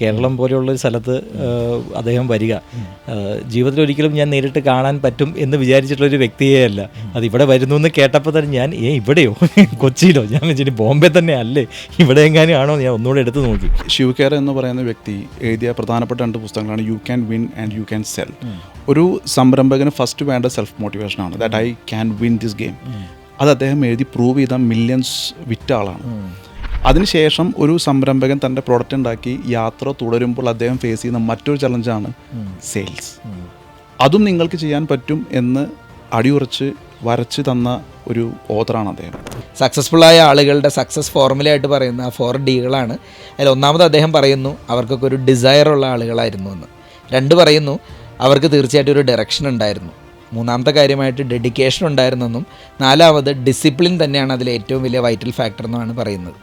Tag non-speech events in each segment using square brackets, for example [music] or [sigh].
കേരളം പോലെയുള്ള ഒരു സ്ഥലത്ത് അദ്ദേഹം വരിക. ജീവിതത്തിൽ ഒരിക്കലും ഞാൻ നേരിട്ട് കാണാൻ പറ്റും എന്ന് വിചാരിച്ചിട്ടുള്ള ഒരു വ്യക്തിയേ അല്ല. അത് ഇവിടെ വരുന്നു എന്ന് കേട്ടപ്പോൾ തന്നെ ഞാൻ ഏ ഇവിടെയോ? കൊച്ചിയിലോ? ഞാൻ വെച്ചിട്ട് ബോംബെ തന്നെ അല്ലേ? ഇവിടെ എങ്ങാനും ആണോ? ഞാൻ ഒന്നുകൂടെ എടുത്തു നോക്കി. ശിവകേര എന്ന് പറയുന്ന വ്യക്തി എഴുതിയ പ്രധാനപ്പെട്ട രണ്ട് പുസ്തകങ്ങളാണ് you can win and you can sell ഒരു സംരംഭകന് ഫസ്റ്റ് വേണ്ട സെൽഫ് മോട്ടിവേഷൻ ആണ്. That I can win this game അത് അദ്ദേഹം എഴുതി പ്രൂവ് ചെയ്ത മില്യൺസ് വിറ്റ ആളാണ്. അതിനുശേഷം ഒരു സംരംഭകൻ തന്റെ പ്രോഡക്റ്റ് ഉണ്ടാക്കി യാത്ര തുടരുമ്പോൾ അദ്ദേഹം ഫേസ് ചെയ്യുന്ന മറ്റൊരു ചലഞ്ചാണ് സെയിൽസ് അതും നിങ്ങൾക്ക് ചെയ്യാൻ പറ്റും എന്ന് അടിയുറച്ച് വരച്ച് തന്ന ഒരു ഓതറാണ് അദ്ദേഹം. സക്സസ്ഫുൾ ആയ ആളുകളുടെ സക്സസ് ഫോർമുലയായിട്ട് പറയുന്ന ആ ഫോർ ഡികളാണ് അതിൽ ഒന്നാമത് അദ്ദേഹം പറയുന്നു അവർക്കൊക്കെ ഒരു ഡിസയറുള്ള ആളുകളായിരുന്നു എന്ന്. രണ്ട് പറയുന്നു അവർക്ക് തീർച്ചയായിട്ടും ഒരു ഡയറക്ഷൻ ഉണ്ടായിരുന്നു. മൂന്നാമത്തെ കാര്യമായിട്ട് ഡെഡിക്കേഷൻ ഉണ്ടായിരുന്നെന്നും നാലാമത് ഡിസിപ്ലിൻ തന്നെയാണ് അതിലെ ഏറ്റവും വലിയ വൈറ്റൽ ഫാക്ടർ എന്നാണ് പറയുന്നത്.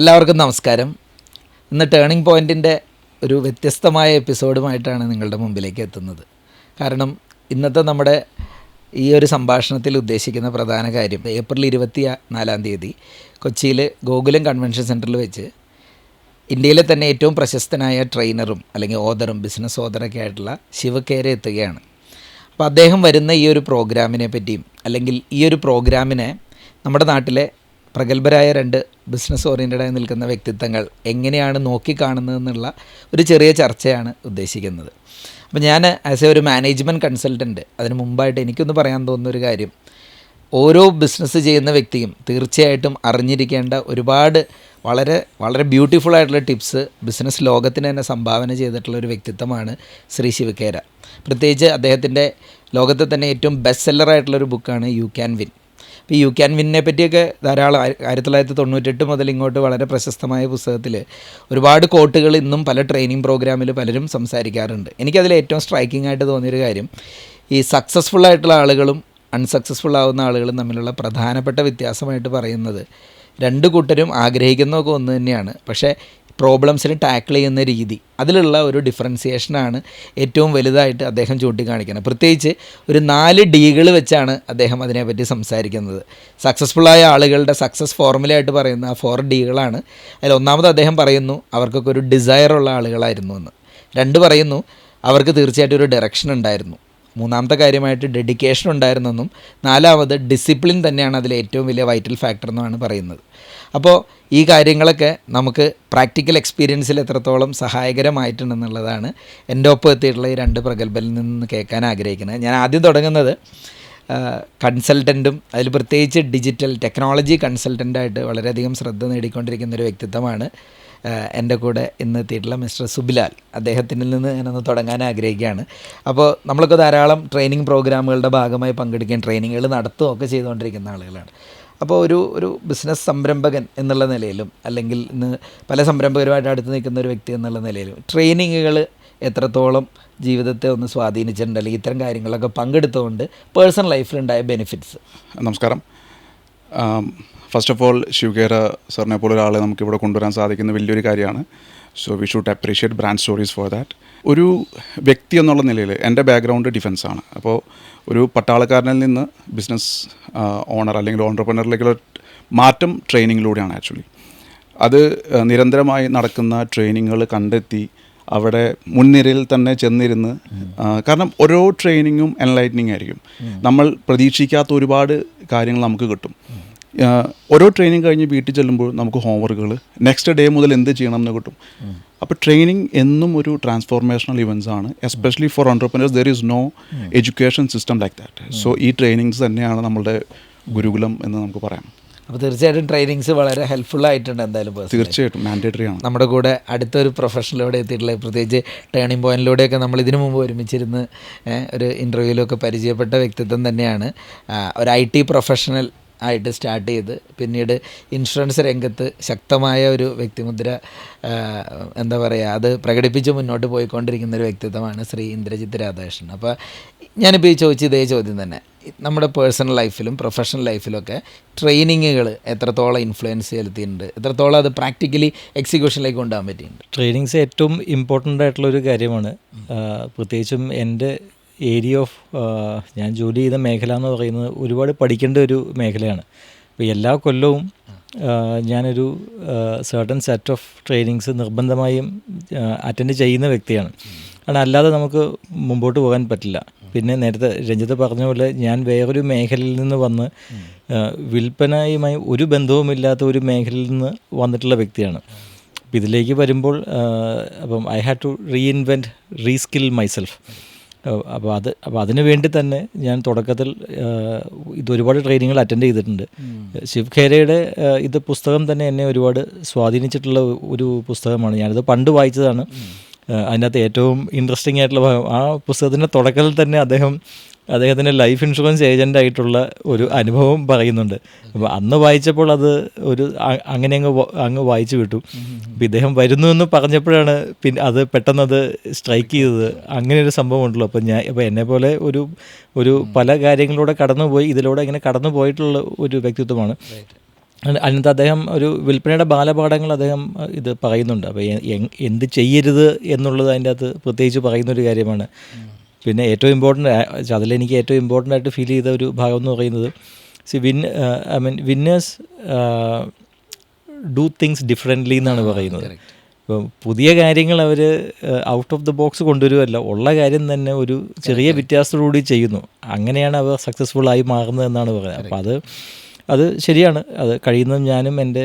എല്ലാവർക്കും നമസ്കാരം. ഇന്ന് ടേണിംഗ് പോയിന്റിന്റെ ഒരു വ്യത്യസ്തമായ എപ്പിസോഡുമായിട്ടാണ് നിങ്ങളുടെ മുമ്പിലേക്ക് എത്തുന്നത്. കാരണം ഇന്നത്തെ നമ്മുടെ ഈ ഒരു സംഭാഷണത്തിൽ ഉദ്ദേശിക്കുന്ന പ്രധാന കാര്യം ഏപ്രിൽ ഇരുപത്തി നാലാം തീയതി കൊച്ചിയിൽ ഗോകുലം കൺവെൻഷൻ സെന്ററിൽ വെച്ച് ഇന്ത്യയിലെ തന്നെ ഏറ്റവും പ്രശസ്തനായ ട്രെയിനറും അല്ലെങ്കിൽ ഓദറും ബിസിനസ് ഓദറൊക്കെ ആയിട്ടുള്ള ശിവക്കേരെ എത്തുകയാണ്. അപ്പോൾ അദ്ദേഹം വരുന്ന ഈ ഒരു പ്രോഗ്രാമിനെ പറ്റിയും അല്ലെങ്കിൽ ഈ ഒരു പ്രോഗ്രാമിനെ നമ്മുടെ നാട്ടിലെ പ്രഗത്ഭരായ രണ്ട് ബിസിനസ് ഓറിയന്റഡായി നിൽക്കുന്ന വ്യക്തിത്വങ്ങൾ എങ്ങനെയാണ് നോക്കിക്കാണുന്നതെന്നുള്ള ഒരു ചെറിയ ചർച്ചയാണ് ഉദ്ദേശിക്കുന്നത്. അപ്പോൾ ഞാൻ ആസ് എ ഒരു മാനേജ്മെന്റ് കൺസൾട്ടന്റ് അതിന് മുമ്പായിട്ട് എനിക്കൊന്ന് പറയാൻ തോന്നുന്ന ഒരു കാര്യം. ഓരോ ബിസിനസ് ചെയ്യുന്ന വ്യക്തിയും തീർച്ചയായിട്ടും അറിഞ്ഞിരിക്കേണ്ട ഒരുപാട് വളരെ വളരെ ബ്യൂട്ടിഫുൾ ആയിട്ടുള്ള ടിപ്സ് ബിസിനസ് ലോകത്തിന് തന്നെ സംഭാവന ചെയ്തിട്ടുള്ള ഒരു വ്യക്തിത്വമാണ് ശ്രീ ശിവകേര പ്രത്യേകിച്ച് അദ്ദേഹത്തിന്റെ ലോകത്തെ തന്നെ ഏറ്റവും ബെസ്റ്റ് സെല്ലറായിട്ടുള്ളൊരു ബുക്കാണ് യു ക്യാൻ വിൻ അപ്പോൾ യു ക്യാൻ വിന്നെ പറ്റിയൊക്കെ ധാരാളം ആയി- ആയിരത്തി തൊള്ളായിരത്തി തൊണ്ണൂറ്റെട്ട് മുതൽ ഇങ്ങോട്ട് വളരെ പ്രശസ്തമായ പുസ്തകത്തിൽ ഒരുപാട് കോട്ടുകൾ ഇന്നും പല ട്രെയിനിങ് പ്രോഗ്രാമിൽ പലരും സംസാരിക്കാറുണ്ട്. എനിക്കതിൽ ഏറ്റവും സ്ട്രൈക്കിംഗ് ആയിട്ട് തോന്നിയൊരു കാര്യം ഈ സക്സസ്ഫുൾ ആയിട്ടുള്ള ആളുകളും അൺസക്സസ്ഫുൾ ആവുന്ന ആളുകളും തമ്മിലുള്ള പ്രധാനപ്പെട്ട വ്യത്യാസമായിട്ട് പറയുന്നത് രണ്ട് കൂട്ടരും ആഗ്രഹിക്കുന്നതൊക്കെ ഒന്ന് തന്നെയാണ്. പക്ഷേ പ്രോബ്ലംസിന് ടാക്കിൾ ചെയ്യുന്ന രീതി. അതിലുള്ള ഒരു ഡിഫറൻസിയേഷനാണ് ഏറ്റവും വലുതായിട്ട് അദ്ദേഹം ചൂണ്ടിക്കാണിക്കുന്നത്. പ്രത്യേകിച്ച് ഒരു നാല് ഡികൾ വെച്ചാണ് അദ്ദേഹം അതിനെപ്പറ്റി സംസാരിക്കുന്നത്. സക്സസ്ഫുള്ളായ ആളുകളുടെ സക്സസ് ഫോർമുലയായിട്ട് പറയുന്ന ആ ഫോർ ഡികളാണ് അതിൽ ഒന്നാമത് അദ്ദേഹം പറയുന്നു അവർക്കൊക്കെ ഒരു ഡിസയറുള്ള ആളുകളായിരുന്നു എന്ന്. രണ്ട് പറയുന്നു അവർക്ക് തീർച്ചയായിട്ടും ഒരു ഡയറക്ഷൻ ഉണ്ടായിരുന്നു. മൂന്നാമത്തെ കാര്യമായിട്ട് ഡെഡിക്കേഷൻ ഉണ്ടായിരുന്നെന്നും നാലാമത് ഡിസിപ്ലിൻ തന്നെയാണ് അതിലെ ഏറ്റവും വലിയ വൈറ്റൽ ഫാക്ടർ എന്നാണ് പറയുന്നത്. അപ്പോൾ ഈ കാര്യങ്ങളൊക്കെ നമുക്ക് പ്രാക്ടിക്കൽ എക്സ്പീരിയൻസിൽ എത്രത്തോളം സഹായകരമായിട്ടുണ്ടെന്നുള്ളതാണ് എന്റെ ഒപ്പം എത്തിയിട്ടുള്ള ഈ രണ്ട് പ്രഗത്ഭരിൽ നിന്ന് കേൾക്കാൻ ആഗ്രഹിക്കുന്നത്. ഞാൻ ആദ്യം തുടങ്ങുന്നത് കൺസൾട്ടന്റും അതിൽ പ്രത്യേകിച്ച് ഡിജിറ്റൽ ടെക്നോളജി കൺസൾട്ടന്റായിട്ട് വളരെയധികം ശ്രദ്ധ നേടിക്കൊണ്ടിരിക്കുന്ന ഒരു വ്യക്തിത്വമാണ് എന്റെ കൂടെ ഇന്ന് എത്തിയിട്ടുള്ള മിസ്റ്റർ സുബിലാൽ. അദ്ദേഹത്തിൽ നിന്ന് ഞാനൊന്ന് തുടങ്ങാൻ ആഗ്രഹിക്കുകയാണ്. അപ്പോൾ നമ്മളൊക്കെ ധാരാളം ട്രെയിനിങ് പ്രോഗ്രാമുകളുടെ ഭാഗമായി പങ്കെടുക്കുകയും ട്രെയിനിങ്ങുകൾ നടത്തുകയൊക്കെ ചെയ്തുകൊണ്ടിരിക്കുന്ന ആളുകളാണ്. അപ്പോൾ ഒരു ഒരു ബിസിനസ് സംരംഭകൻ എന്നുള്ള നിലയിലും അല്ലെങ്കിൽ ഇന്ന് പല സംരംഭകരുമായിട്ട് അടുത്ത് നിൽക്കുന്ന ഒരു വ്യക്തി എന്നുള്ള നിലയിലും ട്രെയിനിങ്ങുകൾ എത്രത്തോളം ജീവിതത്തെ ഒന്ന് സ്വാധീനിച്ചിട്ടുണ്ട് അല്ലെങ്കിൽ ഇത്തരം കാര്യങ്ങളൊക്കെ പങ്കെടുത്തുകൊണ്ട് പേഴ്സണൽ ലൈഫിലുണ്ടായ ബെനിഫിറ്റ്സ്. നമസ്കാരം. ഫസ്റ്റ് ഓഫ് ഓൾ ശിവകേര സാറിനെ പോലെ ഒരാളെ നമുക്ക് ഇവിടെ കൊണ്ടുവരാൻ സാധിക്കുന്ന വലിയൊരു കാര്യമാണ്. So we should appreciate brand stories for that ഒരു വ്യക്തി എന്നുള്ള നിലയിൽ എന്റെ ബാക്ക്ഗ്രൗണ്ട് ഡിഫൻസ് ആണ്. അപ്പോൾ ഒരു പട്ടാളക്കാരനിൽ നിന്ന് ബിസിനസ് ഓണർ അല്ലെങ്കിൽ ഓണ്ടർപ്രണറിലേക്കുള്ള മാറ്റം ട്രെയിനിങ്ങിലൂടെയാണ് ആക്ച്വലി അത് നിരന്തരമായി നടക്കുന്ന ട്രെയിനിങ്ങുകൾ കണ്ടെത്തി അവിടെ മുൻനിരയിൽ തന്നെ ചെന്നിരുന്ന് കാരണം ഓരോ ട്രെയിനിങ്ങും എൻലൈറ്റനിങ് ആയിരിക്കും. നമ്മൾ പ്രതീക്ഷിക്കാത്ത ഒരുപാട് കാര്യങ്ങൾ നമുക്ക് കിട്ടും. ഓരോ ട്രെയിനിങ് കഴിഞ്ഞ് വീട്ടിൽ ചെല്ലുമ്പോൾ നമുക്ക് ഹോംവർക്കുകൾ നെക്സ്റ്റ് ഡേ മുതൽ എന്ത് ചെയ്യണം എന്ന് കിട്ടും. അപ്പോൾ ട്രെയിനിങ് എന്നും ഒരു ട്രാൻസ്ഫോർമേഷണൽ ഇവൻസ് ആണ്. Especially for entrepreneurs there is no education system like that so ഈ ട്രെയിനിങ്സ് തന്നെയാണ് നമ്മളുടെ ഗുരുകുലം എന്ന് നമുക്ക് പറയാം. അപ്പോൾ തീർച്ചയായിട്ടും ട്രെയിനിങ്സ് വളരെ ഹെൽപ്ഫുൾ ആയിട്ടുണ്ട് എന്തായാലും. തീർച്ചയായിട്ടും മാൻഡേറ്ററി ആണ്. നമ്മുടെ കൂടെ അടുത്തൊരു പ്രൊഫഷനിലൂടെ എത്തിയിട്ടുള്ള പ്രത്യേകിച്ച് ടേണിംഗ് പോയിന്റിലൂടെയൊക്കെ നമ്മൾ ഇതിനു മുമ്പ് ഒരുമിച്ചിരുന്ന് ഒരു ഇന്റർവ്യൂവിലൊക്കെ പരിചയപ്പെട്ട വ്യക്തിത്വം തന്നെയാണ്. ഒരു ഐ ടി പ്രൊഫഷണൽ ആയിട്ട് സ്റ്റാർട്ട് ചെയ്ത് പിന്നീട് ഇൻഷുറൻസ് രംഗത്ത് ശക്തമായ ഒരു വ്യക്തിമുദ്ര എന്താ പറയുക അത് പ്രകടിപ്പിച്ച് മുന്നോട്ട് പോയിക്കൊണ്ടിരിക്കുന്ന ഒരു വ്യക്തിത്വമാണ് ശ്രീ ഇന്ദ്രജിത് രാധാകൃഷ്ണൻ. അപ്പോൾ ഞാനിപ്പോൾ ഈ ചോദിച്ച ഇതേ ചോദ്യം തന്നെ. നമ്മുടെ പേഴ്സണൽ ലൈഫിലും പ്രൊഫഷണൽ ലൈഫിലും ഒക്കെ ട്രെയിനിങ്ങുകൾ എത്രത്തോളം ഇൻഫ്ലുവൻസ് ചെലുത്തിയിട്ടുണ്ട്? എത്രത്തോളം അത് പ്രാക്ടിക്കലി എക്സിക്യൂഷനിലേക്ക് കൊണ്ടുപോകാൻ പറ്റിയിട്ടുണ്ട്? ട്രെയിനിങ്സ് ഏറ്റവും ഇമ്പോർട്ടന്റ് ആയിട്ടുള്ള ഒരു കാര്യമാണ്. പ്രത്യേകിച്ചും എന്റെ ഏരിയ ഓഫ് ഞാൻ ജോലി ചെയ്ത മേഖല എന്ന് പറയുന്നത് ഒരുപാട് പഠിക്കേണ്ട ഒരു മേഖലയാണ്. അപ്പോൾ എല്ലാ കൊല്ലവും ഞാനൊരു സർട്ടൺ സെറ്റ് ഓഫ് ട്രെയിനിങ്സ് നിർബന്ധമായും അറ്റൻഡ് ചെയ്യുന്ന വ്യക്തിയാണ്. കാരണം അല്ലാതെ നമുക്ക് മുമ്പോട്ട് പോകാൻ പറ്റില്ല. പിന്നെ നേരത്തെ രഞ്ജിത്ത് പറഞ്ഞ പോലെ ഞാൻ വേറൊരു മേഖലയിൽ നിന്ന് വന്ന് വിൽപ്പനയുമായി ഒരു ബന്ധവുമില്ലാത്ത ഒരു മേഖലയിൽ നിന്ന് വന്നിട്ടുള്ള വ്യക്തിയാണ്. അപ്പം ഇതിലേക്ക് വരുമ്പോൾ അപ്പം I had to reinvent reskill myself അപ്പോൾ അത് അപ്പോൾ അതിനു വേണ്ടി തന്നെ ഞാൻ തുടക്കത്തിൽ ഇത് ഒരുപാട് ട്രെയിനിങ്ങൾ അറ്റൻഡ് ചെയ്തിട്ടുണ്ട്. ശിവ് ഖേരയുടെ ഇത് പുസ്തകം തന്നെ എന്നെ ഒരുപാട് സ്വാധീനിച്ചിട്ടുള്ള ഒരു പുസ്തകമാണ്. ഞാനിത് പണ്ട് വായിച്ചതാണ്. അതിനകത്ത് ഏറ്റവും ഇൻട്രസ്റ്റിംഗ് ആയിട്ടുള്ള ഭാഗം ആ പുസ്തകത്തിന്റെ തുടക്കത്തിൽ തന്നെ അദ്ദേഹം അദ്ദേഹത്തിന്റെ ലൈഫ് ഇൻഷുറൻസ് ഏജന്റ് ആയിട്ടുള്ള ഒരു അനുഭവം പറയുന്നുണ്ട്. അപ്പോൾ അന്ന് വായിച്ചപ്പോൾ അത് ഒരു അങ്ങനെ അങ്ങ് അങ്ങ് വായിച്ചു വിട്ടു. അപ്പോൾ ഇദ്ദേഹം വരുന്നു എന്ന് പറഞ്ഞപ്പോഴാണ് പിന്നെ അത് പെട്ടെന്ന് അത് സ്ട്രൈക്ക് ചെയ്തത്. അങ്ങനെ ഒരു സംഭവം ഉണ്ടല്ലോ. അപ്പോൾ ഞാൻ ഇപ്പോൾ എന്നെ പോലെ ഒരു ഒരു പല കാര്യങ്ങളിലൂടെ കടന്നുപോയി ഇതിലൂടെ ഇങ്ങനെ കടന്നു പോയിട്ടുള്ള ഒരു വ്യക്തിത്വമാണ്. അതിനകത്ത് അദ്ദേഹം ഒരു വിൽപ്പനയുടെ ബാലപാഠങ്ങൾ അദ്ദേഹം ഇത് പറയുന്നുണ്ട്. അപ്പോൾ എന്ത് ചെയ്യരുത് എന്നുള്ളത് അതിന്റെ അകത്ത് പ്രത്യേകിച്ച് പറയുന്നൊരു കാര്യമാണ്. പിന്നെ ഏറ്റവും ഇമ്പോർട്ടന്റ് അതിലെനിക്ക് ഏറ്റവും ഇമ്പോർട്ടന്റ് ആയിട്ട് ഫീൽ ചെയ്ത ഒരു ഭാഗം എന്ന് പറയുന്നത് see win I mean winners do things differently എന്നാണ് പറയുന്നത്. ഇപ്പം പുതിയ കാര്യങ്ങൾ അവർ ഔട്ട് ഓഫ് ദ ബോക്സ് കൊണ്ടുവരുമല്ല ഉള്ള കാര്യം തന്നെ ഒരു ചെറിയ വ്യത്യാസത്തോടുകൂടി ചെയ്യുന്നു. അങ്ങനെയാണ് അവർ സക്സസ്ഫുൾ ആയി മാറുന്നത് എന്നാണ് പറയുന്നത്. അപ്പോൾ അത് അത് ശരിയാണ്. അത് കഴിയുന്നതും ഞാനും എന്റെ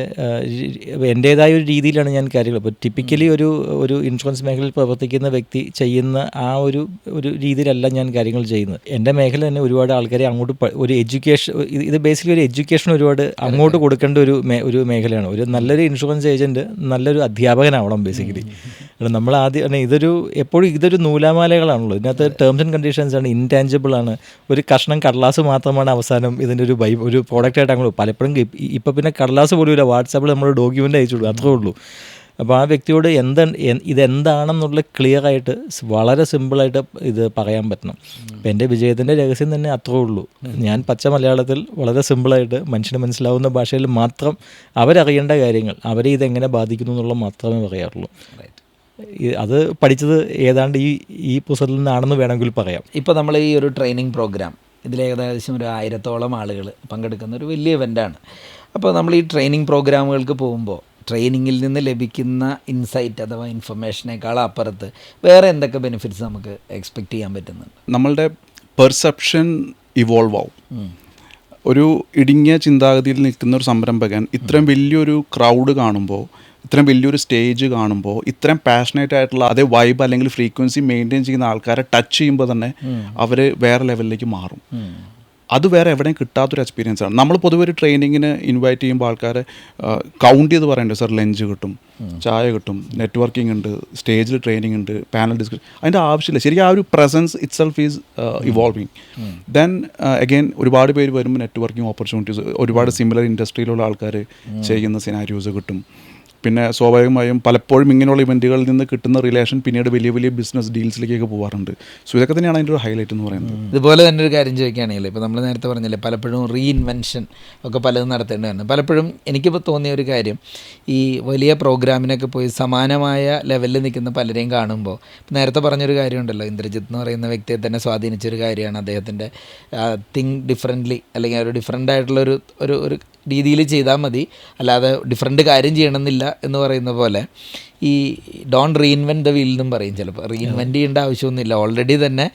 എന്റേതായ ഒരു രീതിയിലാണ് ഞാൻ കാര്യങ്ങൾ. അപ്പോൾ ടിപ്പിക്കലി ഒരു ഒരു ഇൻഷുറൻസ് മേഖലയിൽ പ്രവർത്തിക്കുന്ന വ്യക്തി ചെയ്യുന്ന ആ ഒരു ഒരു രീതിയിലല്ല ഞാൻ കാര്യങ്ങൾ ചെയ്യുന്നത്. എന്റെ മേഖല തന്നെ ഒരുപാട് ആൾക്കാരെ അങ്ങോട്ട് ഒരു എഡ്യൂക്കേഷൻ ഇത് ബേസിക്കലി ഒരു എഡ്യൂക്കേഷൻ ഒരുപാട് അങ്ങോട്ട് കൊടുക്കേണ്ട ഒരു ഒരു മേഖലയാണ്. ഒരു നല്ലൊരു ഇൻഷുറൻസ് ഏജന്റ് നല്ലൊരു അധ്യാപകനാവണം ബേസിക്കലി നമ്മൾ ആദ്യം ഇതൊരു എപ്പോഴും ഇതൊരു നൂലാമാലകളാണല്ലോ. ഇതിനകത്ത് ടേംസ് ആൻഡ് കണ്ടീഷൻസ് ആണ് ഇൻടാഞ്ചിബിൾ ആണ്. ഒരു കഷ്ണം കടലാസ് മാത്രമാണ് അവസാനം ഇതിന്റെ ഒരു ബൈ ഒരു പ്രോഡക്റ്റ് ആയിട്ട് പലപ്പോഴും ഇപ്പ- പിന്നെ കടലാസ് പോലും ഇല്ല വാട്സാപ്പിൽ നമ്മൾ ഡോക്യുമെന്റ് അയച്ചു കൊടുക്കും അത്രേ ഉള്ളൂ. അപ്പോൾ ആ വ്യക്തിയോട് എന്ത് ഇതെന്താണെന്നുള്ള ക്ലിയർ ആയിട്ട് വളരെ സിമ്പിളായിട്ട് ഇത് പറയാൻ പറ്റണം. അപ്പം എന്റെ വിജയത്തിന്റെ രഹസ്യം തന്നെ അത്രേ ഉള്ളൂ. ഞാൻ പച്ച മലയാളത്തിൽ വളരെ സിമ്പിളായിട്ട് മനുഷ്യന് മനസ്സിലാവുന്ന ഭാഷയിൽ മാത്രം അവരറിയേണ്ട കാര്യങ്ങൾ അവരെ ഇതെങ്ങനെ ബാധിക്കുന്നു എന്നുള്ളത് മാത്രമേ പറയാറുള്ളൂ. അത് പഠിച്ചത് ഏതാണ്ട് ഈ ഈ പുസ്തകത്തിൽ നിന്നാണെന്ന് വേണമെങ്കിൽ പറയാം. ഇപ്പോൾ നമ്മൾ ഈ ഒരു ട്രെയിനിങ് പ്രോഗ്രാം ഇതിൽ ഏകദേശം ഒരു ആയിരത്തോളം ആളുകൾ പങ്കെടുക്കുന്ന ഒരു വലിയ ഇവന്റാണ് അപ്പോൾ നമ്മൾ ഈ ട്രെയിനിങ് പ്രോഗ്രാമുകൾക്ക് പോകുമ്പോൾ ട്രെയിനിങ്ങിൽ നിന്ന് ലഭിക്കുന്ന ഇൻസൈറ്റ് അഥവാ ഇൻഫർമേഷനേക്കാൾ അപ്പുറത്ത് വേറെ എന്തൊക്കെ ബെനിഫിറ്റ്സ് നമുക്ക് എക്സ്പെക്റ്റ് ചെയ്യാൻ പറ്റുന്നുണ്ട്? നമ്മളുടെ പെർസെപ്ഷൻ ഇവോൾവ് ആവും. ഒരു ഇടുങ്ങിയ ചിന്താഗതിയിൽ നിൽക്കുന്ന ഒരു സംരംഭകൻ ഇത്രയും വലിയൊരു ക്രൗഡ് കാണുമ്പോൾ ഇത്രയും വലിയൊരു സ്റ്റേജ് കാണുമ്പോൾ ഇത്രയും പാഷനേറ്റ് ആയിട്ടുള്ള അതേ വൈബ് അല്ലെങ്കിൽ ഫ്രീക്വൻസി മെയിന്റെയിൻ ചെയ്യുന്ന ആൾക്കാരെ ടച്ച് ചെയ്യുമ്പോൾ തന്നെ അവർ വേറെ ലെവലിലേക്ക് മാറും. അത് വേറെ എവിടെയും കിട്ടാത്തൊരു എക്സ്പീരിയൻസ് ആണ്. നമ്മൾ പൊതുവെ ഒരു ട്രെയിനിങ്ങിന് ഇൻവൈറ്റ് ചെയ്യുമ്പോൾ ആൾക്കാരെ കൗണ്ട് ചെയ്ത് പറയണ്ടേ? സാർ ലഞ്ച് കിട്ടും ചായ കിട്ടും നെറ്റ്വർക്കിംഗ് ഉണ്ട് സ്റ്റേജിൽ ട്രെയിനിങ് ഉണ്ട് പാനൽ ഡിസ്കഷൻ അതിന്റെ ആവശ്യമില്ല. ശരിക്കും ആ ഒരു presence itself is evolving then again ഒരുപാട് പേര് വരുമ്പോൾ നെറ്റ്വർക്കിംഗ് ഓപ്പർച്യൂണിറ്റീസ് ഒരുപാട് സിമിലർ ഇൻഡസ്ട്രിയിലുള്ള ആൾക്കാർ ചെയ്യുന്ന സിനാരിയോസ് കിട്ടും. പിന്നെ സ്വാഭാവികമായും പലപ്പോഴും ഇങ്ങനെയുള്ള ഇവന്റുകളിൽ നിന്ന് കിട്ടുന്ന റിലേഷൻ പിന്നീട് വലിയ വലിയ ബിസിനസ് ഡീൽസിലേക്കൊക്കെ പോകാറുണ്ട് സോ ഇതൊക്കെ തന്നെയാണ് അതിന്റെ ഒരു ഹൈലൈറ്റ് എന്ന് പറയുന്നത്. ഇതുപോലെ തന്നെ ഒരു കാര്യം ചോദിക്കുകയാണെങ്കിൽ ഇപ്പോൾ നമ്മൾ നേരത്തെ പറഞ്ഞില്ലേ പലപ്പോഴും റീഇൻവെൻഷൻ ഒക്കെ പലതും നടത്തേണ്ടതാണ്. പലപ്പോഴും എനിക്കിപ്പോൾ തോന്നിയ ഒരു കാര്യം ഈ വലിയ പ്രോഗ്രാമിനൊക്കെ പോയി സമാനമായ ലെവലിൽ നിൽക്കുന്ന പലരെയും കാണുമ്പോൾ നേരത്തെ പറഞ്ഞൊരു കാര്യമുണ്ടല്ലോ ഇന്ദ്രജിത്ത് എന്ന് പറയുന്ന വ്യക്തിയെ തന്നെ സ്വാധീനിച്ചൊരു കാര്യമാണ്. അദ്ദേഹത്തിന്റെ തിങ്ക് ഡിഫറെന്റ്ലി അല്ലെങ്കിൽ ഒരു ഡിഫറെന്റ് ആയിട്ടുള്ളൊരു ഒരു ഒരു രീതിയിൽ ചെയ്താൽ മതി. അല്ലാതെ ഡിഫറെന്റ് കാര്യം ചെയ്യണമെന്നില്ല എന്ന് പറയുന്ന പോലെ ഈ ഡോൺ റീഇൻവെന്റ് ദ വീൽ എന്നും പറയും ചിലപ്പോൾ റീഇൻവെന്റ് ചെയ്യേണ്ട ആവശ്യമൊന്നുമില്ല. ഓൾറെഡി തന്നെ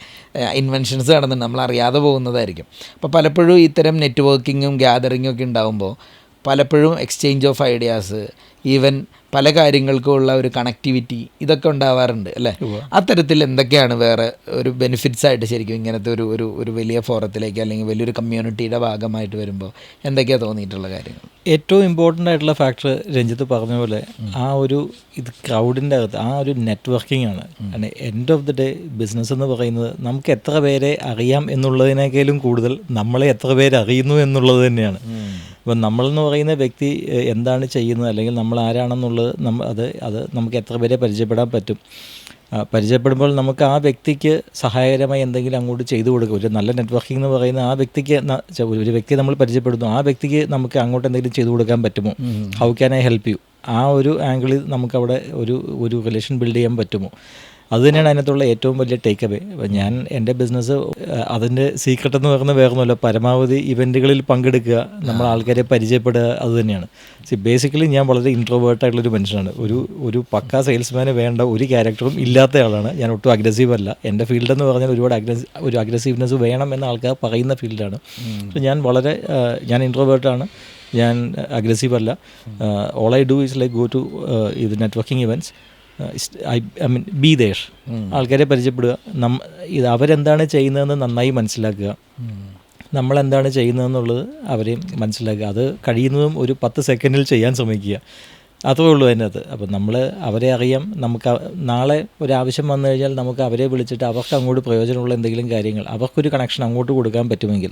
ഇൻവെൻഷൻസ് നടന്നിട്ടുണ്ട്. നമ്മൾ അറിയാതെ പോകുന്നതായിരിക്കും. അപ്പോൾ പലപ്പോഴും ഇത്തരം നെറ്റ്വർക്കിങ്ങും ഗ്യാതറിങ്ങും ഒക്കെ ഉണ്ടാകുമ്പോൾ പലപ്പോഴും എക്സ്ചേഞ്ച് ഓഫ് ഐഡിയാസ് ഈവൻ പല കാര്യങ്ങൾക്കുമുള്ള ഒരു കണക്ടിവിറ്റി ഇതൊക്കെ ഉണ്ടാവാറുണ്ട് അല്ലേ? അത്തരത്തിൽ എന്തൊക്കെയാണ് വേറെ ഒരു ബെനിഫിറ്റ്സ് ആയിട്ട് ശരിക്കും ഇങ്ങനത്തെ ഒരു ഒരു ഒരു വലിയ ഫോറത്തിലേക്ക് അല്ലെങ്കിൽ വലിയൊരു കമ്മ്യൂണിറ്റിയുടെ ഭാഗമായിട്ട് വരുമ്പോൾ എന്തൊക്കെയാണ് തോന്നിയിട്ടുള്ള കാര്യങ്ങൾ? ഏറ്റവും ഇമ്പോർട്ടന്റ് ആയിട്ടുള്ള ഫാക്ടർ രഞ്ജിത്ത് പറഞ്ഞ പോലെ ആ ഒരു ഇത് ക്രൗഡിന്റെ അകത്ത് ആ ഒരു നെറ്റ്വർക്കിംഗ് ആണ്. കാരണം end of the day business എന്ന് പറയുന്നത് നമുക്ക് എത്ര പേരെ അറിയാം എന്നുള്ളതിനേക്കാളും കൂടുതൽ നമ്മളെ എത്ര പേര് അറിയുന്നു എന്നുള്ളത് തന്നെയാണ്. ഇപ്പം നമ്മളെന്ന് പറയുന്ന വ്യക്തി എന്താണ് ചെയ്യുന്നത്? അല്ലെങ്കിൽ നമ്മൾ ആരാണെന്നുള്ളത് നമ്മ അത് അത് നമുക്ക് എത്ര പേരെ പരിചയപ്പെടാൻ പറ്റും? പരിചയപ്പെടുമ്പോൾ നമുക്ക് ആ വ്യക്തിക്ക് സഹായകരമായി എന്തെങ്കിലും അങ്ങോട്ട് ചെയ്തു കൊടുക്കുക. ഒരു നല്ല നെറ്റ്വർക്കിംഗ് എന്ന് പറയുന്ന ആ വ്യക്തിക്ക് ഒരു വ്യക്തിയെ നമ്മൾ പരിചയപ്പെടുന്നു. ആ വ്യക്തിക്ക് നമുക്ക് അങ്ങോട്ട് എന്തെങ്കിലും ചെയ്തു കൊടുക്കാൻ പറ്റുമോ? How can I help you ആ ഒരു ആംഗിളിൽ നമുക്കവിടെ ഒരു ഒരു റിലേഷൻ ബിൽഡ് ചെയ്യാൻ പറ്റുമോ? അത് തന്നെയാണ് അതിനകത്തുള്ള ഏറ്റവും വലിയ ടേക്ക് അവേ ഞാൻ എന്റെ ബിസിനസ് അതിന്റെ സീക്രട്ട് എന്ന് പറയുന്നത് വേറൊന്നുമല്ല പരമാവധി ഇവന്റുകളിൽ പങ്കെടുക്കുക നമ്മൾ ആൾക്കാരെ പരിചയപ്പെടുക അത് തന്നെയാണ്. സി ബേസിക്കലി ഞാൻ വളരെ ഇൻട്രോവേർട്ടായിട്ടുള്ളൊരു മനുഷ്യനാണ്. ഒരു ഒരു പക്ക സെയിൽസ്മാന് വേണ്ട ഒരു ക്യാരക്ടറും ഇല്ലാത്ത ആളാണ്. ഞാൻ ഒട്ടും അഗ്രസീവ് അല്ല. എന്റെ ഫീൽഡ് എന്ന് പറഞ്ഞാൽ ഒരുപാട് അഗ്രസീവ് ഒരു അഗ്രസീവ്നെസ് വേണം എന്ന് ആൾക്കാർ പറയുന്ന ഫീൽഡാണ് ഞാൻ വളരെ ഞാൻ ഇൻട്രോവേർട്ടാണ് ഞാൻ അഗ്രസീവ് അല്ല. All I do is like go to ഇത് networking events I I mean be there ആൾക്കാരെ പരിചയപ്പെടുക. നം ഇത് അവരെന്താണ് ചെയ്യുന്നതെന്ന് നന്നായി മനസ്സിലാക്കുക. നമ്മളെന്താണ് ചെയ്യുന്നതെന്നുള്ളത് അവരെയും മനസ്സിലാക്കുക. അത് കഴിയുന്നതും ഒരു പത്ത് സെക്കൻഡിൽ ചെയ്യാൻ ശ്രമിക്കുക. അത്രേ ഉള്ളൂ അതിനകത്ത്. അപ്പം നമ്മൾ അവരെ അറിയാം. നമുക്ക് നാളെ ഒരു ആവശ്യം വന്നു കഴിഞ്ഞാൽ നമുക്ക് അവരെ വിളിച്ചിട്ട് അവർക്ക് അങ്ങോട്ട് പ്രയോജനമുള്ള എന്തെങ്കിലും കാര്യങ്ങൾ അവർക്കൊരു കണക്ഷൻ അങ്ങോട്ട് കൊടുക്കാൻ പറ്റുമെങ്കിൽ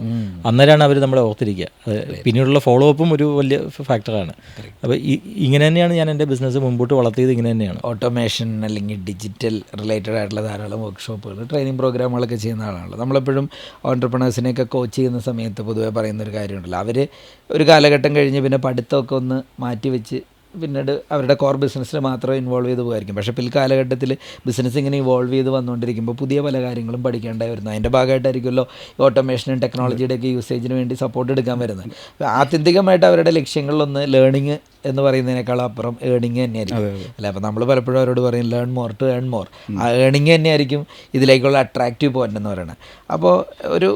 അന്നേരമാണ് അവർ നമ്മളെ ഓർത്തിരിക്കുക. പിന്നീടുള്ള ഫോളോ അപ്പും ഒരു വലിയ ഫാക്ടറാണ് അപ്പോൾ ഇങ്ങനെ തന്നെയാണ് ഞാൻ എന്റെ ബിസിനസ് മുമ്പോട്ട് വളർത്തിയത് ഇങ്ങനെ തന്നെയാണ്. ഓട്ടോമേഷൻ അല്ലെങ്കിൽ ഡിജിറ്റൽ റിലേറ്റഡ് ആയിട്ടുള്ള ധാരാളം വർക്ക്ഷോപ്പുകൾ ട്രെയിനിങ് പ്രോഗ്രാമുകളൊക്കെ ചെയ്യുന്ന ആളാണല്ലോ. നമ്മളെപ്പോഴും ഓൺടർപ്രണേഴ്സിനെയൊക്കെ കോച്ച് ചെയ്യുന്ന സമയത്ത് പൊതുവേ പറയുന്ന ഒരു കാര്യമുണ്ടല്ലോ. അവർ ഒരു കാലഘട്ടം കഴിഞ്ഞ് പിന്നെ പഠിത്തമൊക്കെ ഒന്ന് മാറ്റി വെച്ച് പിന്നീട് അവരുടെ കോർ ബിസിനസ്സിൽ മാത്രം ഇൻവോൾവ് ചെയ്ത് പോകുമായിരിക്കും പക്ഷേ പിൽക്കാലഘട്ടത്തിൽ ബിസിനസ് ഇങ്ങനെ ഇവോൾവ് ചെയ്ത് വന്നുകൊണ്ടിരിക്കുമ്പോൾ പുതിയ പല കാര്യങ്ങളും പഠിക്കേണ്ടായി വരുന്നത് അതിന്റെ ഭാഗമായിട്ടായിരിക്കുമല്ലോ ഓട്ടോമേഷനും ടെക്നോളജിയുടെ ഒക്കെ യൂസേജിന് വേണ്ടി സപ്പോർട്ട് എടുക്കാൻ വരുന്നത്. ആത്യന്തികമായിട്ട് അവരുടെ ലക്ഷ്യങ്ങളിലൊന്ന് ലേണിംഗ് എന്ന് പറയുന്നതിനേക്കാൾ അപ്പുറം ഏണിങ് തന്നെയായിരിക്കും. അല്ല? അപ്പം നമ്മൾ പലപ്പോഴും അവരോട് പറയും learn more to earn more ആ ഏണിങ് തന്നെയായിരിക്കും ഇതിലേക്കുള്ള അട്രാക്റ്റീവ് പോയിന്റ് എന്ന് പറയുന്നത് അപ്പോൾ ഒരു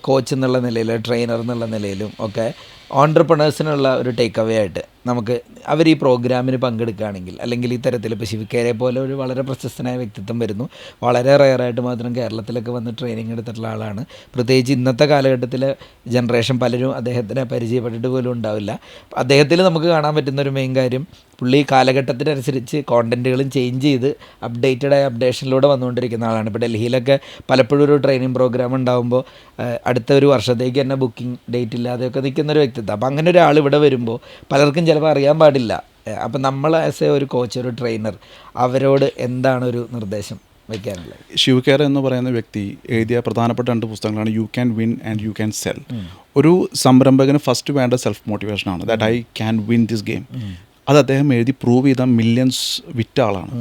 കോച്ച് എന്നുള്ള നിലയിൽ ട്രെയിനർ എന്നുള്ള നിലയിലും ഒക്കെ ഓൺടർപ്രണേഴ്സിനുള്ള ഒരു ടേക്ക് അവേ ആയിട്ട് നമുക്ക് അവർ ഈ പ്രോഗ്രാമിന് പങ്കെടുക്കുകയാണെങ്കിൽ അല്ലെങ്കിൽ ഈ തരത്തിൽ ഇപ്പോൾ ശിവക്കേരെ പോലെ ഒരു വളരെ പ്രശസ്തനായ വ്യക്തിത്വം വരുന്നു. വളരെ റയറായിട്ട് മാത്രം കേരളത്തിലൊക്കെ വന്ന് ട്രെയിനിങ് എടുത്തിട്ടുള്ള ആളാണ്. പ്രത്യേകിച്ച് ഇന്നത്തെ കാലഘട്ടത്തിലെ ജനറേഷൻ പലരും അദ്ദേഹത്തിനെ പരിചയപ്പെട്ടിട്ട് പോലും ഉണ്ടാവില്ല. അദ്ദേഹത്തിൽ നമുക്ക് കാണാൻ പറ്റുന്ന ഒരു മെയിൻ കാര്യം പുള്ളി കാലഘട്ടത്തിനനുസരിച്ച് കോണ്ടന്റുകളും ചേഞ്ച് ചെയ്ത് അപ്ഡേറ്റഡായ ആയ അപ്ഡേഷനിലൂടെ വന്നുകൊണ്ടിരിക്കുന്ന ആളാണ്. ഇപ്പോൾ ഡൽഹിയിലൊക്കെ പലപ്പോഴും ഒരു ട്രെയിനിങ് പ്രോഗ്രാം ഉണ്ടാകുമ്പോൾ അടുത്ത ഒരു വർഷത്തേക്ക് തന്നെ ബുക്കിംഗ് ഡേറ്റ് ഇല്ലാതെയൊക്കെ നിൽക്കുന്ന ഒരു വ്യക്തിത്വം. അപ്പം അങ്ങനെ ഒരാൾ ഇവിടെ വരുമ്പോൾ പലർക്കും ചിലപ്പോൾ അറിയാൻ പാടില്ല. അപ്പം നമ്മൾ ആസ് എ ഒരു കോച്ച് ഒരു ട്രെയിനർ അവരോട് എന്താണ് ഒരു നിർദ്ദേശം വയ്ക്കാനുള്ളത് ശിവകേര എന്ന് പറയുന്ന വ്യക്തി എഴുതിയ പ്രധാനപ്പെട്ട രണ്ട് പുസ്തകങ്ങളാണ് you can win and you can sell ഒരു സംരംഭകന് ഫസ്റ്റ് വേണ്ട സെൽഫ് മോട്ടിവേഷൻ ആണ്. That I can win this game അത് അദ്ദേഹം എഴുതി പ്രൂവ് ചെയ്ത മില്യൺസ് വിറ്റ ആളാണ്.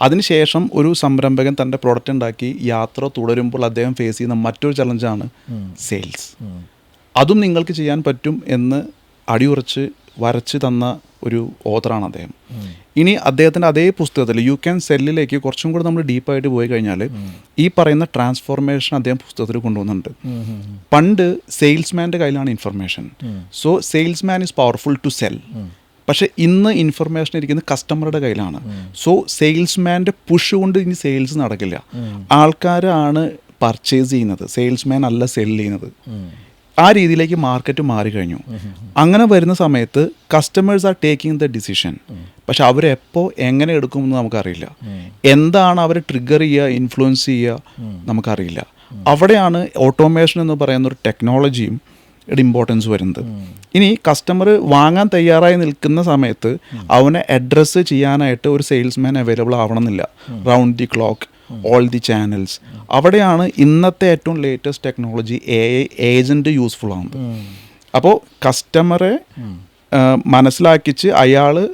അതിനുശേഷം ഒരു സംരംഭകൻ തന്റെ പ്രോഡക്റ്റ് ഉണ്ടാക്കി യാത്ര തുടരുമ്പോൾ അദ്ദേഹം ഫേസ് ചെയ്യുന്ന മറ്റൊരു ചലഞ്ചാണ് സെയിൽസ് അതും നിങ്ങൾക്ക് ചെയ്യാൻ പറ്റും എന്ന് അടിയുറച്ച് വരച്ച് തന്ന ഒരു ഓഥറാണ് അദ്ദേഹം. ഇനി അദ്ദേഹത്തിന്റെ അതേ പുസ്തകത്തിൽ യു ക്യാൻ സെല്ലിലേക്ക് കുറച്ചും കൂടെ നമ്മൾ ഡീപ്പായിട്ട് പോയി കഴിഞ്ഞാൽ ഈ പറയുന്ന ട്രാൻസ്ഫോർമേഷൻ അദ്ദേഹം പുസ്തകത്തിൽ കൊണ്ടുവന്നിട്ടുണ്ട്. പണ്ട് സെയിൽസ്മാന്റെ കയ്യിലാണ് information so salesman is powerful to sell പക്ഷെ ഇന്ന് ഇൻഫർമേഷൻ ഇരിക്കുന്നത് കസ്റ്റമറുടെ കയ്യിലാണ്. സോ സെയിൽസ്മാന്റെ പുഷ് കൊണ്ട് ഇനി സെയിൽസ് നടക്കില്ല. ആൾക്കാരാണ് പർച്ചേസ് ചെയ്യുന്നത്. സെയിൽസ്മാൻ അല്ല സെൽ ചെയ്യുന്നത്. ആ രീതിയിലേക്ക് മാർക്കറ്റ് മാറി കഴിഞ്ഞു. അങ്ങനെ വരുന്ന സമയത്ത് customers are taking the decision പക്ഷെ അവരെപ്പോൾ എങ്ങനെ എടുക്കുമെന്ന് നമുക്കറിയില്ല. എന്താണ് അവരെ ട്രിഗർ ചെയ്യുക ഇൻഫ്ലുവൻസ് ചെയ്യുക നമുക്കറിയില്ല. അവിടെയാണ് ഓട്ടോമേഷൻ എന്ന് പറയുന്ന ഒരു ടെക്നോളജിയും ഇമ്പോർട്ടൻസ് വരുന്നത്. ഇനി കസ്റ്റമർ വാങ്ങാൻ തയ്യാറായി നിൽക്കുന്ന സമയത്ത് അവനെ അഡ്രസ്സ് ചെയ്യാനായിട്ട് ഒരു സെയിൽസ്മാൻ അവൈലബിൾ ആവണമെന്നില്ല. Round the clock all the channels അവിടെയാണ് ഇന്നത്തെ ഏറ്റവും latest technology a agent useful ആവുന്നത്. അപ്പോൾ കസ്റ്റമറെ മനസ്സിലാക്കിച്ച് അയാൾ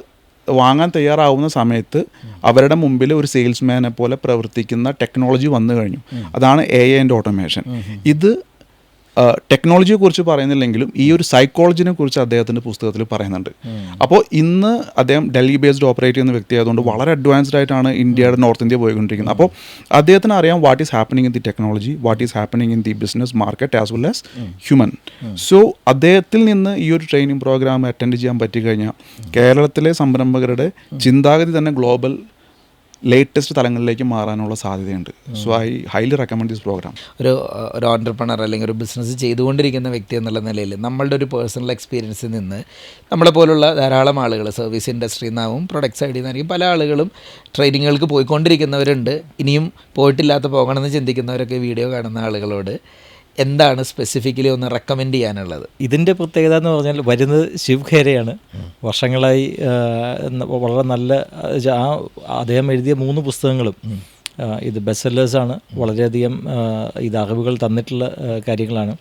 വാങ്ങാൻ തയ്യാറാവുന്ന സമയത്ത് അവരുടെ മുമ്പിൽ ഒരു സെയിൽസ്മാനെ പോലെ പ്രവർത്തിക്കുന്ന ടെക്നോളജി വന്നു കഴിഞ്ഞു. അതാണ് എ ആൻഡ് ഓട്ടോമേഷൻ ഇത് ടെക്നോളജിയെ കുറിച്ച് പറയുന്നില്ലെങ്കിലും ഈ ഒരു സൈക്കോളജിനെ കുറിച്ച് അദ്ദേഹത്തിന്റെ പുസ്തകത്തിൽ പറയുന്നുണ്ട്. അപ്പോൾ ഇന്ന് അദ്ദേഹം ഡൽഹി ബേസ്ഡ് ഓപ്പറേറ്റ് ചെയ്യുന്ന വ്യക്തി ആയതുകൊണ്ട് വളരെ അഡ്വാൻസ്ഡ് ആയിട്ടാണ് ഇന്ത്യയുടെ നോർത്ത് ഇന്ത്യ പോയിക്കൊണ്ടിരിക്കുന്നത്. അപ്പോൾ അദ്ദേഹത്തിന് അറിയാം what is happening in the technology what is happening in the business market as well as human so അദ്ദേഹത്തിൽ നിന്ന് ഈ ഒരു ട്രെയിനിങ് പ്രോഗ്രാം അറ്റൻഡ് ചെയ്യാൻ പറ്റിക്കഴിഞ്ഞാൽ കേരളത്തിലെ സംരംഭകരുടെ ചിന്താഗതി തന്നെ ഗ്ലോബൽ ലേറ്റസ്റ്റ് തലങ്ങളിലേക്ക് മാറാനുള്ള സാധ്യതയുണ്ട്. So I highly recommend this program ഒരു ഒരു ഓണ്ടർപ്രണർ അല്ലെങ്കിൽ ഒരു ബിസിനസ് ചെയ്തുകൊണ്ടിരിക്കുന്ന വ്യക്തി എന്നുള്ള നിലയിൽ നമ്മളുടെ ഒരു പേഴ്സണൽ എക്സ്പീരിയൻസിൽ നിന്ന് നമ്മളെ പോലുള്ള ധാരാളം ആളുകൾ സർവീസ് ഇൻഡസ്ട്രിയിൽ നിന്നാവും പ്രൊഡക്റ്റ് സൈഡിൽ നിന്നായിരിക്കും പല ആളുകളും ട്രെയിനിങ്ങുകൾക്ക് പോയിക്കൊണ്ടിരിക്കുന്നവരുണ്ട്. ഇനിയും പോയിട്ടില്ലാത്ത പോകണമെന്ന് ചിന്തിക്കുന്നവരൊക്കെ വീഡിയോ കാണുന്ന ആളുകളോട് എന്താണ് സ്പെസിഫിക്കലി ഒന്ന് റെക്കമെൻഡ് ചെയ്യാനുള്ളത്? ഇതിന്റെ പ്രത്യേകത എന്ന് പറഞ്ഞാൽ വരുന്നത് ശിവ് ഖേരയാണ്. വർഷങ്ങളായി വളരെ നല്ല ആ അദ്ദേഹം എഴുതിയ മൂന്ന് പുസ്തകങ്ങളും ഇത് ബെസ്റ്റ് സെല്ലേഴ്സാണ് വളരെയധികം ഇത് അറിവുകൾ തന്നിട്ടുള്ള കാര്യങ്ങളാണ്.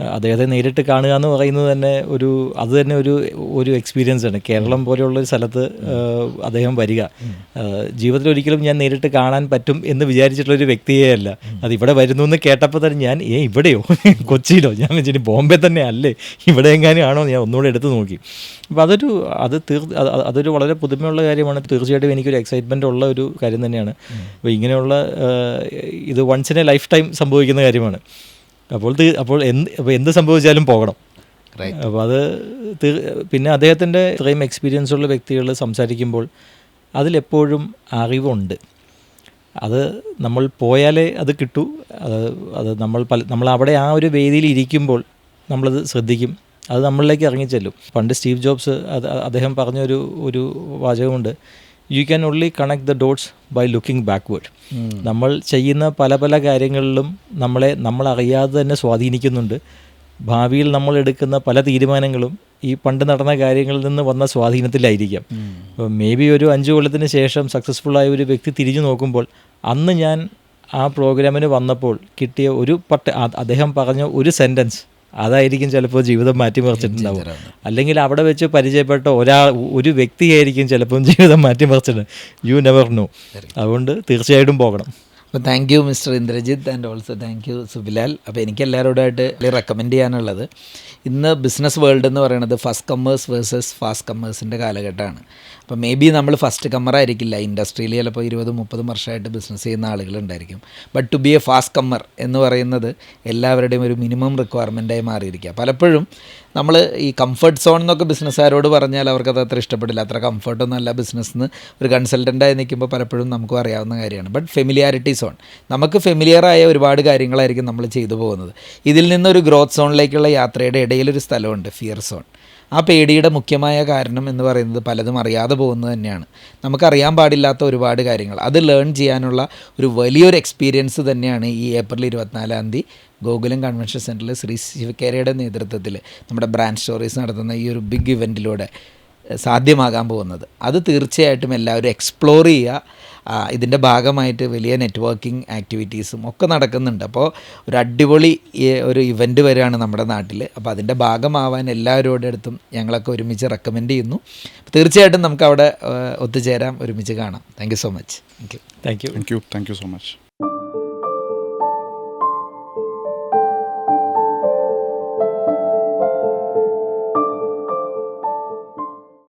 അദ്ദേഹത്തെ നേരിട്ട് കാണുക എന്ന് പറയുന്നത് തന്നെ ഒരു അത് തന്നെ ഒരു ഒരു എക്സ്പീരിയൻസ് ആണ്. കേരളം പോലെയുള്ള ഒരു സ്ഥലത്ത് അദ്ദേഹം വരിക. ജീവിതത്തിൽ ഒരിക്കലും ഞാൻ നേരിട്ട് കാണാൻ പറ്റും എന്ന് വിചാരിച്ചിട്ടുള്ള ഒരു വ്യക്തിയേ അല്ല. അത് ഇവിടെ വരുന്നു എന്ന് കേട്ടപ്പോൾ തന്നെ ഞാൻ ഏ ഇവിടെയോ? [laughs] കൊച്ചിയിലോ? ഞാൻ വെച്ചിട്ട് ബോംബെ തന്നെ അല്ലേ? ഇവിടെ എങ്ങാനും ആണോ ഞാൻ ഒന്നുകൂടെ എടുത്തു നോക്കി. അപ്പോൾ അതൊരു അത് തീർ അത് അത് അതൊരു വളരെ പുതുമയുള്ള കാര്യമാണ്. തീർച്ചയായിട്ടും എനിക്കൊരു എക്സൈറ്റ്മെന്റ് ഉള്ള ഒരു കാര്യം തന്നെയാണ്. അപ്പോൾ ഇങ്ങനെയുള്ള ഇത് once in a lifetime സംഭവിക്കുന്ന കാര്യമാണ്. അപ്പോൾ തീ- അപ്പോൾ എന്ത് അപ്പോൾ എന്ത് സംഭവിച്ചാലും പോകണം. അപ്പോൾ അത് പിന്നെ അദ്ദേഹത്തിന്റെ ഇത്രയും എക്സ്പീരിയൻസ് ഉള്ള വ്യക്തികൾ സംസാരിക്കുമ്പോൾ അതിലെപ്പോഴും അറിവുണ്ട്. അത് നമ്മൾ പോയാലേ അത് കിട്ടൂ. അത് അത് നമ്മൾ പല നമ്മൾ അവിടെ ആ ഒരു വേദിയിൽ ഇരിക്കുമ്പോൾ നമ്മളത് ശ്രദ്ധിക്കും. അത് നമ്മളിലേക്ക് ഇറങ്ങിച്ചെല്ലും. പണ്ട് സ്റ്റീവ് ജോബ്സ് അത് അദ്ദേഹം പറഞ്ഞൊരു ഒരു വാചകമുണ്ട്. You can only connect the dots by looking backward നമ്മൾ ചെയ്യുന്ന പല പല കാര്യങ്ങളിലും നമ്മളെ നമ്മൾ അറിയാതെ തന്നെ സ്വാധീനിക്കുന്നുണ്ട്. ഭാവിയിൽ നമ്മൾ എടുക്കുന്ന പല തീരുമാനങ്ങളും ഈ പണ്ട് നടന്ന കാര്യങ്ങളിൽ നിന്ന് വന്ന സ്വാധീനത്തിലായിരിക്കാം. അപ്പോൾ മേ ബി ഒരു അഞ്ച് കൊല്ലത്തിന് ശേഷം സക്സസ്ഫുൾ ആയ ഒരു വ്യക്തി തിരിഞ്ഞു നോക്കുമ്പോൾ അന്ന് ഞാൻ ആ പ്രോഗ്രാമിന് വന്നപ്പോൾ കിട്ടിയ ഒരു പട്ട് അദ്ദേഹം പറഞ്ഞ ഒരു സെന്റൻസ് അതായിരിക്കും ചിലപ്പോൾ ജീവിതം മാറ്റിമറിച്ചിട്ടുണ്ടാവും അല്ലെങ്കിൽ അവിടെ വെച്ച് പരിചയപ്പെട്ട ഒരാൾ ഒരു വ്യക്തിയായിരിക്കും ചിലപ്പം ജീവിതം മാറ്റിമറിച്ചിട്ടുണ്ട് യു നെവർ നോ അതുകൊണ്ട് തീർച്ചയായിട്ടും പോകണം. അപ്പോൾ thank you mister Indrajith and also thank you Subilal. അപ്പോൾ എനിക്ക് എല്ലാവരോടായിട്ട് റെക്കമെൻഡ് ചെയ്യാനുള്ളത്? ഇന്ന് ബിസിനസ് വേൾഡ് എന്ന് പറയുന്നത് ഫസ്റ്റ് കമ്മേഴ്സ് വേഴ്സസ് ഫാസ്റ്റ് കമ്മേഴ്സിന്റെ കാലഘട്ടമാണ്. അപ്പോൾ മേ ബി നമ്മൾ ഫസ്റ്റ് കമ്മർ ആയിരിക്കില്ല. ഇൻഡസ്ട്രിയിൽ ചിലപ്പോൾ ഇരുപതും മുപ്പതും വർഷമായിട്ട് ബിസിനസ് ചെയ്യുന്ന ആളുകളുണ്ടായിരിക്കും but to be a fast comer എന്ന് പറയുന്നത് എല്ലാവരുടെയും ഒരു മിനിമം റിക്വയർമെന്റായി മാറിയിരിക്കുക. പലപ്പോഴും നമ്മൾ ഈ കംഫർട്ട് സോൺ എന്നൊക്കെ ബിസിനസ്സുകാരോട് പറഞ്ഞാൽ അവർക്കത് അത്ര ഇഷ്ടപ്പെടില്ല. അത്ര കംഫർട്ടൊന്നും അല്ല ബിസിനസ്സിന് ഒരു കൺസൾട്ടന്റായി നിൽക്കുമ്പോൾ പലപ്പോഴും നമുക്കും അറിയാവുന്ന കാര്യമാണ്. ബട്ട് ഫെമിലിയാരിറ്റി സോൺ നമുക്ക് ഫെമിലിയറായ ഒരുപാട് കാര്യങ്ങളായിരിക്കും നമ്മൾ ചെയ്തു പോകുന്നത്. ഇതിൽ നിന്നൊരു ഗ്രോത്ത് സോണിലേക്കുള്ള യാത്രയുടെ ഇടയിലൊരു സ്ഥലമുണ്ട്. ഫിയർ സോൺ ആ പേടിയുടെ മുഖ്യമായ കാരണം എന്ന് പറയുന്നത് പലതും അറിയാതെ പോകുന്നത് തന്നെയാണ്. നമുക്കറിയാൻ പാടില്ലാത്ത ഒരുപാട് കാര്യങ്ങൾ. അത് ലേൺ ചെയ്യാനുള്ള ഒരു വലിയൊരു എക്സ്പീരിയൻസ് തന്നെയാണ് ഈ ഏപ്രിൽ ഇരുപത്തിനാലാം തീയതി ഗോകുലം കൺവെൻഷൻ സെന്ററിൽ ശ്രീ ശിവക്കേരയുടെ നേതൃത്വത്തിൽ നമ്മുടെ ബ്രാൻഡ് സ്റ്റോറീസ് നടത്തുന്ന ഈ ഒരു ബിഗ് ഇവന്റിലൂടെ സാധ്യമാകാൻ പോകുന്നത്. അത് തീർച്ചയായിട്ടും എല്ലാവരും എക്സ്പ്ലോർ ചെയ്യുക. ഇതിന്റെ ഭാഗമായിട്ട് വലിയ നെറ്റ്വർക്കിംഗ് ആക്ടിവിറ്റീസും ഒക്കെ നടക്കുന്നുണ്ട്. അപ്പോൾ ഒരു അടിപൊളി ഒരു ഇവന്റ് വരികയാണ് നമ്മുടെ നാട്ടിൽ അപ്പോൾ അതിന്റെ ഭാഗമാവാൻ എല്ലാവരുടെ അടുത്തും ഞങ്ങളൊക്കെ ഒരുമിച്ച് റെക്കമെൻഡ് ചെയ്യുന്നു. തീർച്ചയായിട്ടും നമുക്ക് അവിടെ ഒത്തുചേരാം ഒരുമിച്ച് കാണാം. Thank you so much thank you thank you thank you thank you so much